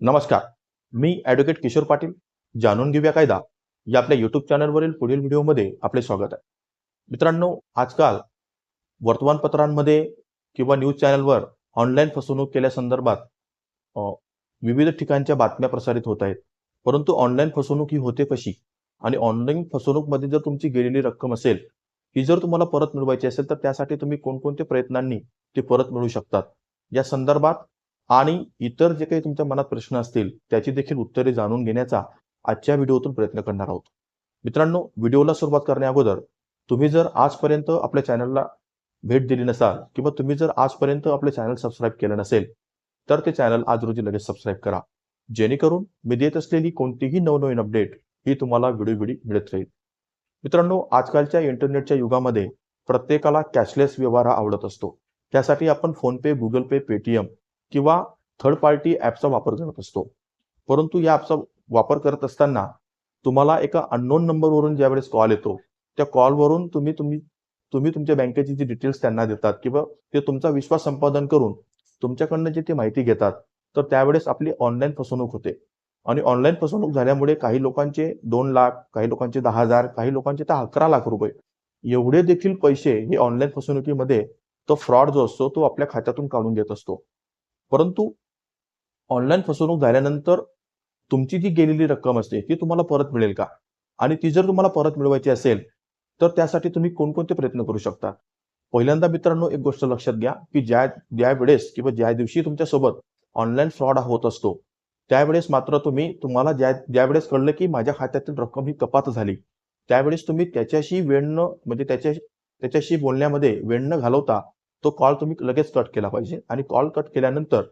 नमस्कार. मी ॲडव्होकेट किशोर पाटील जाणून घेऊया कायदा. या आपल्या यूट्यूब चॅनलवरील पुढील व्हिडिओमध्ये आपले स्वागत आहे. मित्रांनो आजकाल वर्तमानपत्रांमध्ये किंवा न्यूज चॅनलवर ऑनलाईन फसवणूक केल्यासंदर्भात विविध ठिकाणच्या बातम्या प्रसारित होत आहेत. परंतु ऑनलाईन फसवणूक ही होते कशी? आणि ऑनलाईन फसवणूकमध्ये जर तुमची गेलेली रक्कम असेल ही जर तुम्हाला परत मिळवायची असेल तर त्यासाठी तुम्ही कोणकोणत्या प्रयत्नांनी ती परत मिळवू शकतात? या संदर्भात आणि इतर जे काही तुमच्या मनात प्रश्न असतील त्याची देखील उत्तरे जाणून घेण्याचा आजच्या व्हिडिओतून प्रयत्न करणार आहोत. मित्रांनो व्हिडिओला सुरुवात करण्या अगोदर तुम्ही जर आजपर्यंत आपल्या चॅनलला भेट दिली नसाल किंवा तुम्ही जर आजपर्यंत आपले चॅनल सबस्क्राईब केलं नसेल तर ते चॅनल आज रोजी लगेच सबस्क्राईब करा. जेणेकरून मी देत असलेली कोणतीही नवनवीन अपडेट ही तुम्हाला व्हिडिओ व्हिडिओ मिळत राहील. मित्रांनो आजकालच्या इंटरनेटच्या युगामध्ये प्रत्येकाला कॅशलेस व्यवहार हा आवडत असतो. त्यासाठी आपण फोनपे गुगल पे पेटीएम किंवा थर्ड पार्टी ॲपचा वापर करत असतो. परंतु या ॲपचा वापर करत असताना तुम्हाला एका अननोन नंबरवरून ज्यावेळेस कॉल येतो त्या कॉलवरून तुम्ही तुम्ही तुम्ही तुमच्या बँकेची जी डिटेल्स त्यांना देतात किंवा ते तुमचा विश्वास संपादन करून तुमच्याकडनं जे ते माहिती घेतात तर त्यावेळेस आपली ऑनलाईन फसवणूक होते. आणि ऑनलाईन फसवणूक झाल्यामुळे काही लोकांचे दोन लाख काही लोकांचे दहा हजार काही लोकांचे तर अकरा लाख रुपये. एवढे देखील पैसे हे ऑनलाईन फसवणुकीमध्ये तो फ्रॉड जो असतो तो आपल्या खात्यातून काढून घेत असतो. परंतु ऑनलाईन फसवणूक झाल्यानंतर तुमची जी गेलेली रक्कम असते ती तुम्हाला परत मिळेल का? आणि ती जर तुम्हाला परत मिळवायची असेल तर त्यासाठी तुम्ही कोणकोणते प्रयत्न करू शकता? पहिल्यांदा मित्रांनो एक गोष्ट लक्षात घ्या की ज्या ज्या वेळेस किंवा ज्या दिवशी तुमच्यासोबत ऑनलाईन फ्रॉड होत असतो त्यावेळेस मात्र तुम्ही तुम्हाला ज्या ज्यावेळेस कळलं की माझ्या खात्यातील रक्कम ही कपात झाली त्यावेळेस तुम्ही त्याच्याशी वेळ न म्हणजे त्याच्या त्याच्याशी बोलण्यामध्ये वेळ न घालवता तो कॉल तुम्ही लगेच कट केला पाहिजे. आणि कॉल कट केल्यानंतर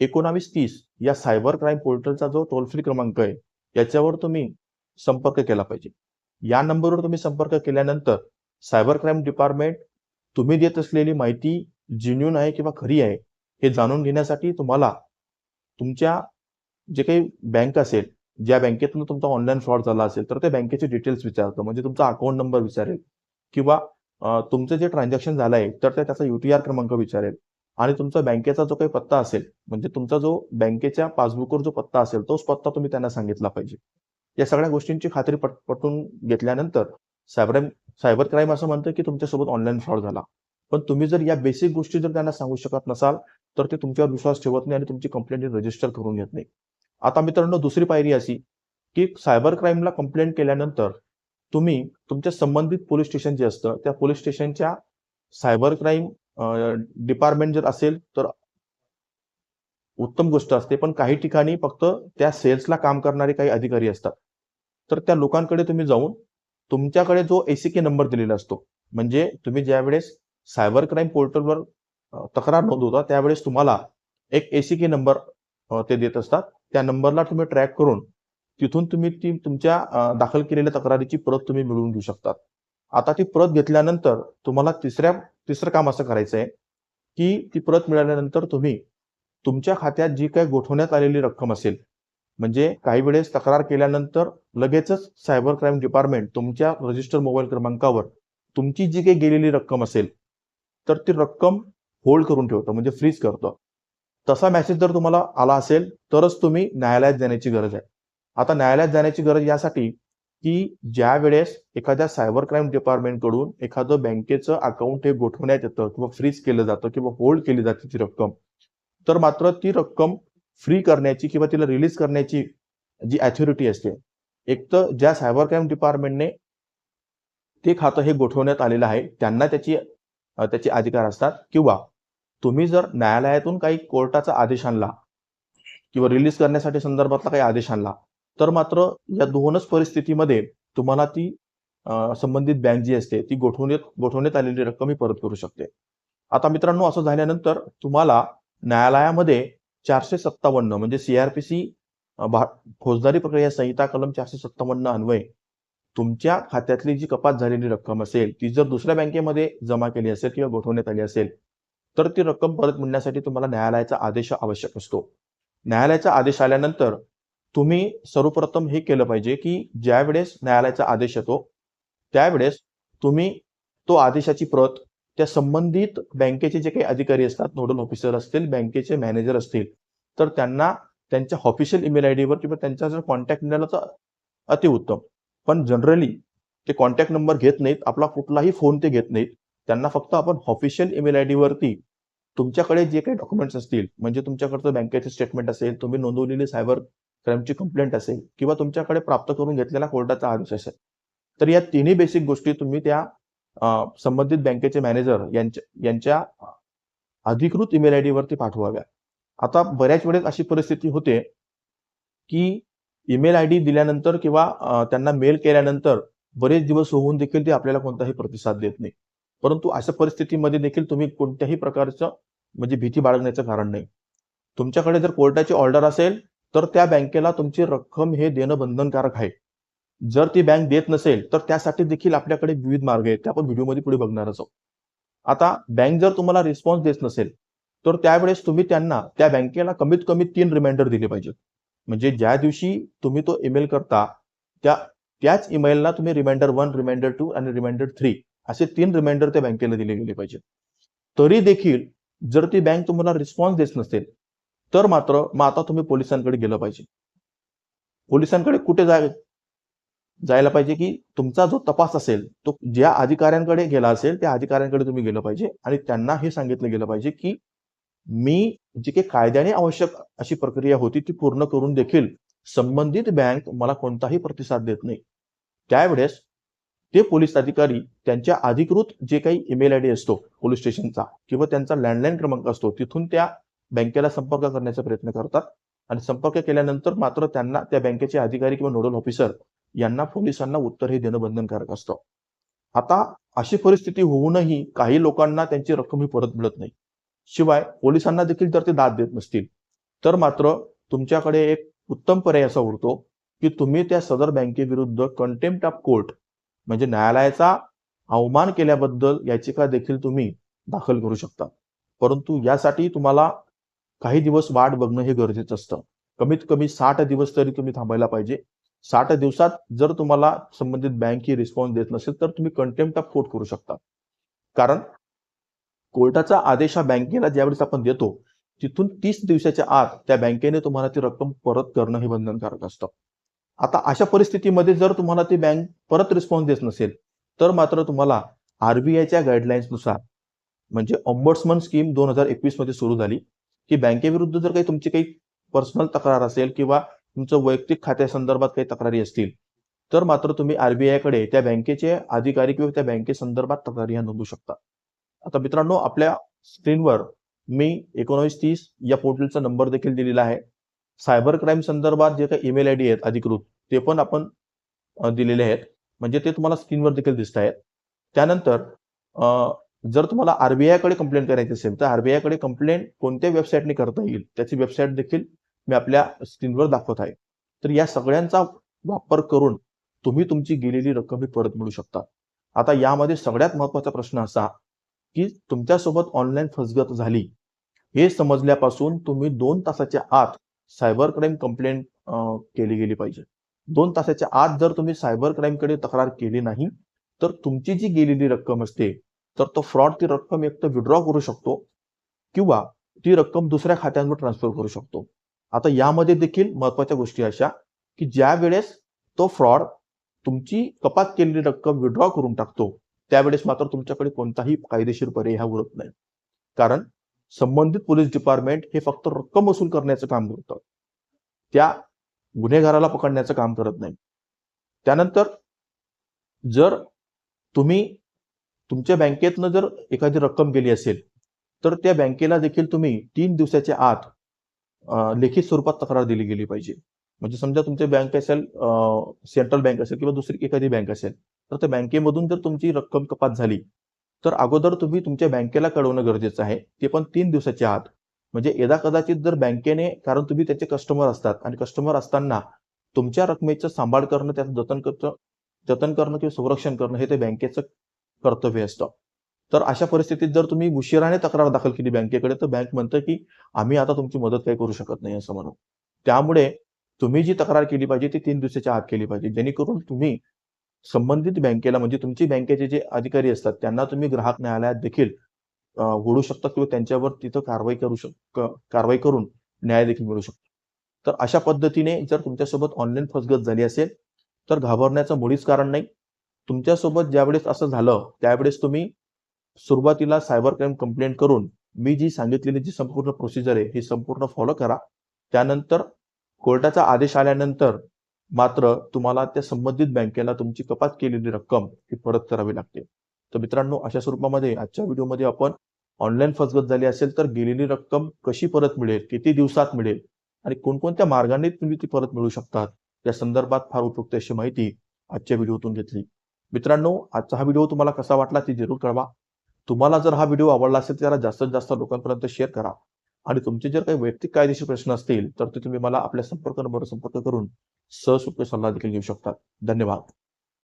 एकोणावीस तीस या सायबर क्राईम पोर्टलचा जो टोल फ्री क्रमांक आहे याच्यावर तुम्ही संपर्क केला पाहिजे. या नंबरवर तुम्ही संपर्क केल्यानंतर सायबर क्राईम डिपार्टमेंट तुम्ही देत असलेली माहिती जिन्यून आहे किंवा खरी आहे हे जाणून घेण्यासाठी तुम्हाला तुमच्या जे काही बँक असेल ज्या बँकेतून तुमचा ऑनलाईन फ्रॉड झाला असेल तर ते बँकेचे डिटेल्स विचारतं. म्हणजे तुमचा अकाउंट नंबर विचारेल. किंवा तुमचं जे ट्रान्झॅक्शन झालं आहे तर ते त्याचा युटीआर क्रमांक विचारेल. आणि तुमचा बँकेचा जो काही पत्ता असेल म्हणजे तुमचा जो बँकेच्या पासबुकवर जो पत्ता असेल तोच पत्ता तुम्ही त्यांना सांगितला पाहिजे. या सगळ्या गोष्टींची खात्री पट पटवून घेतल्यानंतर सायबर सायबर क्राईम असं म्हणतं की तुमच्यासोबत ऑनलाईन फ्रॉड झाला. पण तुम्ही जर या बेसिक गोष्टी जर त्यांना सांगू शकत नसाल तर ते तुमच्यावर विश्वास ठेवत नाही आणि तुमची कंप्लेंट रजिस्टर करून घेत नाही. आता मित्रांनो दुसरी पायरी अशी की सायबर क्राईमला कंप्लेंट केल्यानंतर तुम्ही तुमच्या संबंधित पोलीस स्टेशन जे असतं त्या पोलीस स्टेशनच्या सायबर क्राईम डिपार्टमेंट जर असेल तर उत्तम गोष्ट असते. पण काही ठिकाणी फक्त त्या सेल्सला काम करणारे काही अधिकारी असतात. तर त्या लोकांकडे तुम्ही जाऊन तुमच्याकडे जो एसीके नंबर दिलेला असतो म्हणजे तुम्ही ज्या वेळेस सायबर क्राईम पोर्टलवर तक्रार नोंदवता त्यावेळेस तुम्हाला एक एसीके नंबर ते देत असतात. त्या नंबरला तुम्ही ट्रॅक करून तिथून तुम्ही ती तुमच्या दाखल केलेल्या तक्रारीची प्रत तुम्ही मिळवून घेऊ शकतात. आता ती प्रत घेतल्यानंतर तुम्हाला तिसऱ्या तिसरं काम असं करायचं आहे की ती प्रत मिळाल्यानंतर तुम्ही तुमच्या खात्यात जी काही गोठवण्यात आलेली रक्कम असेल म्हणजे काही वेळेस तक्रार केल्यानंतर लगेचच सायबर क्राईम डिपार्टमेंट तुमच्या रजिस्टर मोबाईल क्रमांकावर तुमची जी काही गेलेली रक्कम असेल तर ती रक्कम होल्ड करून ठेवतं म्हणजे फ्रीज करतं. तसा मेसेज जर तुम्हाला आला असेल तरच तुम्ही न्यायालयात जाण्याची गरज आहे. आता न्यायालयात जाण्याची गरज यासाठी की ज्या वेळेस एखाद्या सायबर क्राईम डिपार्टमेंटकडून एखादं बँकेचं अकाउंट हे गोठवण्यात येतं किंवा फ्रीज केलं जातं किंवा होल्ड केली जाते ती रक्कम तर मात्र ती रक्कम फ्री करण्याची किंवा तिला रिलीज करण्याची जी अथॉरिटी असते एक तर ज्या सायबर क्राईम डिपार्टमेंटने ते खातं हे गोठवण्यात आलेलं आहे त्यांना त्याची त्याचे अधिकार असतात. किंवा तुम्ही जर न्यायालयातून काही कोर्टाचा आदेश आणला किंवा रिलीज करण्यासाठी संदर्भातला काही आदेश आणला तर मात्र या दोनच परिस्थितीमध्ये तुम्हाला ती संबंधित बँक जी असते ती गोठवण्यात गोठवण्यात आलेली रक्कम ही परत करू शकते. आता मित्रांनो असं झाल्यानंतर तुम्हाला न्यायालयामध्ये चारशे सत्तावन्न म्हणजे सीआरपीसी फौजदारी प्रक्रिया संहिता कलम चारशे सत्तावन्न अन्वये तुमच्या खात्यातली जी कपात झालेली रक्कम असेल ती जर दुसऱ्या बँकेमध्ये जमा केली असेल किंवा गोठवण्यात आली असेल तर ती रक्कम परत मिळण्यासाठी तुम्हाला न्यायालयाचा आदेश आवश्यक असतो. न्यायालयाचा आदेश आल्यानंतर तुम्ही सर्वप्रथम हे केलं पाहिजे की ज्या वेळेस न्यायालयाचा आदेश येतो त्यावेळेस तुम्ही तो आदेशाची प्रत त्या संबंधित बँकेचे जे काही अधिकारी असतात नोडल ऑफिसर असतील बँकेचे मॅनेजर असतील तर त्यांना त्यांच्या ऑफिशियल ईमेल आय डीवर किंवा त्यांचा जर कॉन्टॅक्ट मिळाला तर अतिउत्तम पण जनरली ते कॉन्टॅक्ट नंबर घेत नाहीत आपला कुठलाही फोन ते घेत नाहीत. त्यांना फक्त आपण ऑफिशियल ईमेल आय डीवरती तुमच्याकडे जे काही डॉक्युमेंट्स असतील म्हणजे तुमच्याकडचं बँकेचे स्टेटमेंट असेल तुम्ही नोंदवलेली सायबर क्राईमची कंप्लेंट असेल किंवा तुमच्याकडे प्राप्त करून घेतलेला कोर्टाचा आदेश असेल तर या तिन्ही बेसिक गोष्टी तुम्ही त्या संबंधित बँकेचे मॅनेजर यांच्या यांच्या अधिकृत ईमेल आय डीवरती पाठवाव्या. आता बऱ्याच वेळेस अशी परिस्थिती होते की ईमेल आय डी दिल्यानंतर किंवा त्यांना मेल केल्यानंतर बरेच दिवस होऊन देखील ते आपल्याला कोणताही प्रतिसाद देत नाही. परंतु अशा परिस्थितीमध्ये देखील तुम्ही कोणत्याही प्रकारचं म्हणजे भीती बाळगण्याचं कारण नाही. तुमच्याकडे जर कोर्टाची ऑर्डर असेल तर त्या बँकेला तुमची रक्कम हे देणं बंधनकारक आहे. जर ती बँक देत नसेल तर त्यासाठी देखील आपल्याकडे विविध मार्ग आहेत. ते आपण व्हिडिओमध्ये पुढे बघणारच आहोत. आता बँक जर तुम्हाला रिस्पॉन्स देत नसेल तर त्यावेळेस तुम्ही त्यांना त्या बँकेला कमीत कमी तीन रिमाइंडर दिले पाहिजेत. म्हणजे ज्या दिवशी तुम्ही तो ईमेल करता त्या त्याच ईमेलला तुम्ही रिमाइंडर वन रिमाइंडर टू आणि रिमाइंडर थ्री असे तीन रिमाइंडर त्या बँकेला दिले गेले पाहिजेत. तरी देखील जर ती बँक तुम्हाला रिस्पॉन्स देत नसेल तर मात्र मग आता तुम्ही पोलिसांकडे गेलं पाहिजे. पोलिसांकडे कुठे जाय जायला पाहिजे की तुमचा जो तपास असेल तो ज्या अधिकाऱ्यांकडे गेला असेल त्या अधिकाऱ्यांकडे तुम्ही गेलं पाहिजे आणि त्यांना हे सांगितलं गेलं पाहिजे की मी जी काही कायद्याने आवश्यक अशी प्रक्रिया होती ती पूर्ण करून देखील संबंधित बँक मला कोणताही प्रतिसाद देत नाही. त्यावेळेस ते पोलीस अधिकारी त्यांच्या अधिकृत जे काही ईमेल आय डी असतो पोलीस स्टेशनचा किंवा त्यांचा लँडलाईन क्रमांक असतो तिथून त्या बँकेला संपर्क करण्याचा प्रयत्न करतात. आणि संपर्क केल्यानंतर मात्र त्यांना त्या बँकेचे अधिकारी किंवा नोडल ऑफिसर यांना पोलिसांना उत्तर हे देणं बंधनकारक असतं. आता अशी परिस्थिती होऊनही काही लोकांना त्यांची रक्कम ही परत मिळत नाही. शिवाय पोलिसांना देखील जर ते दाद देत नसतील. तर मात्र तुमच्याकडे एक उत्तम पर्याय असा उरतो की तुम्ही त्या सदर बँकेविरुद्ध कंटेम्प्ट ऑफ कोर्ट म्हणजे न्यायालयाचा अवमान केल्याबद्दल याचिका देखील तुम्ही दाखल करू शकता. परंतु यासाठी तुम्हाला काही दिवस वाट बघणं हे गरजेचं असतं. कमीत कमी साठ दिवस तरी तुम्ही थांबायला पाहिजे. साठ दिवसात जर तुम्हाला संबंधित बँक ही रिस्पॉन्स देत नसेल तर तुम्ही कंटेम्प्ट ऑफ कोर्ट करू शकता. कारण कोर्टाचा आदेश हा बँकेला ज्यावेळेस आपण देतो तिथून तीस दिवसाच्या आत त्या बँकेने तुम्हाला ती रक्कम परत करणं हे बंधनकारक असतं. आता अशा परिस्थितीमध्ये जर तुम्हाला ती बँक परत रिस्पॉन्स देत नसेल तर मात्र तुम्हाला आरबीआयच्या गाईडलाईन्सनुसार म्हणजे ऑम्बर्समन स्कीम दोन हजार एकवीसमध्ये सुरू झाली. की बँकेविरुद्ध जर काही तुमची काही पर्सनल तक्रार असेल किंवा तुमचं वैयक्तिक खात्यासंदर्भात काही तक्रारी असतील तर मात्र तुम्ही आरबीआयकडे त्या बँकेचे अधिकारी किंवा त्या बँकेसंदर्भात तक्रारी नोंदवू शकता. आता मित्रांनो आपल्या स्क्रीनवर मी एकोणवीस तीस या पोर्टलचा नंबर देखील दिलेला आहे. सायबर क्राईम संदर्भात जे काही ईमेल आय डी आहेत अधिकृत ते पण आपण दिलेले आहेत. म्हणजे ते तुम्हाला स्क्रीनवर देखील दिसत आहेत त्यानंतर जर तुम्हाला आरबीआयकडे कंप्लेंट करायची असेल तर आरबीआयकडे कंप्लेंट कोणत्या वेबसाईटने करता येईल त्याची वेबसाईट देखील मी आपल्या स्क्रीनवर दाखवत आहे. तर या सगळ्यांचा वापर करून तुम्ही तुमची गेलेली रक्कम ही परत मिळू शकता. आता यामध्ये सगळ्यात महत्त्वाचा प्रश्न असा की तुमच्यासोबत ऑनलाईन फसगत झाली हे समजल्यापासून तुम्ही दोन तासाच्या आत सायबर क्राईम कंप्लेंट केली गेली पाहिजे. दोन तासाच्या आत जर तुम्ही सायबर क्राईमकडे तक्रार केली नाही तर तुमची जी गेलेली रक्कम असते तर तो फ्रॉड ती रक्कम एक तर विड्रॉ करू शकतो किंवा ती रक्कम दुसऱ्या खात्यांवर ट्रान्सफर करू शकतो. आता यामध्ये देखील महत्त्वाच्या गोष्टी अशा की ज्या वेळेस तो फ्रॉड तुमची कपात केलेली रक्कम विड्रॉ करून टाकतो त्यावेळेस मात्र तुमच्याकडे कोणताही कायदेशीर पर्याय हा उरत नाही. कारण संबंधित पोलीस डिपार्टमेंट हे फक्त रक्कम वसूल करण्याचं काम करतं. त्या गुन्हेगाराला पकडण्याचं काम करत नाही. त्यानंतर जर तुम्ही तुमच्या बँकेतनं जर एखादी रक्कम गेली असेल तर त्या बँकेला देखील तुम्ही तीन दिवसाच्या आत लेखित स्वरूपात तक्रार दिली गेली पाहिजे. म्हणजे समजा तुमची बँक असेल सेंट्रल बँक असेल किंवा दुसरी एखादी बँक असेल तर त्या बँकेमधून जर तुमची रक्कम कपात झाली तर अगोदर तुम्ही तुमच्या बँकेला कळवणं गरजेचं आहे. ते पण तीन दिवसाच्या आत. म्हणजे यदा कदाचित जर बँकेने कारण तुम्ही त्याचे कस्टमर असतात आणि कस्टमर असताना तुमच्या रकमेचं सांभाळ करणं त्याचं जतन करणं जतन करणं किंवा संरक्षण करणं हे ते बँकेचं कर्तव्य असतं तर अशा परिस्थितीत जर तुम्ही उशिराने तक्रार दाखल केली बँकेकडे तर बँक म्हणतं की आम्ही आता तुमची मदत काही करू शकत नाही असं म्हणून त्यामुळे तुम्ही जी तक्रार केली पाहिजे ती तीन दिवसाच्या आत केली पाहिजे. जेणेकरून तुम्ही संबंधित बँकेला म्हणजे तुमची बँकेचे जे अधिकारी असतात त्यांना तुम्ही ग्राहक न्यायालयात देखील ओढू शकता किंवा त्यांच्यावर तिथं कारवाई करू शक कारवाई करून न्याय देखील मिळू शकतो. तर अशा पद्धतीने जर तुमच्यासोबत ऑनलाईन फसगत झाली असेल तर घाबरण्याचं मुळीच कारण नाही. तुमच्यासोबत ज्यावेळेस असं झालं त्यावेळेस तुम्ही सुरुवातीला सायबर क्राईम कंप्लेंट करून मी जी सांगितलेली जी संपूर्ण प्रोसिजर आहे ही संपूर्ण फॉलो करा. त्यानंतर कोर्टाचा आदेश आल्यानंतर मात्र तुम्हाला त्या संबंधित बँकेला तुमची कपात केलेली रक्कम ही परत करावी लागते. तर मित्रांनो अशा स्वरूपामध्ये आजच्या व्हिडिओमध्ये आपण ऑनलाईन फसगत झाली असेल तर गेलेली रक्कम कशी परत मिळेल किती दिवसात मिळेल आणि कोणकोणत्या मार्गाने तुम्ही ती परत मिळू शकतात या संदर्भात फार उपयुक्त अशी माहिती आजच्या व्हिडिओतून घेतली. मित्रांनो आजचा हा व्हिडिओ तुम्हाला कसा वाटला ते जरूर कळवा. तुम्हाला जर हा व्हिडिओ आवडला असेल तर त्याला जास्तीत जास्त लोकांपर्यंत शेअर करा. आणि तुमचे जर काही वैयक्तिक कायदेशीर प्रश्न असतील तर ते तुम्ही मला आपल्या संपर्क नंबरवर संपर्क करून सहसुप्त सल्ला देखील घेऊ शकतात धन्यवाद.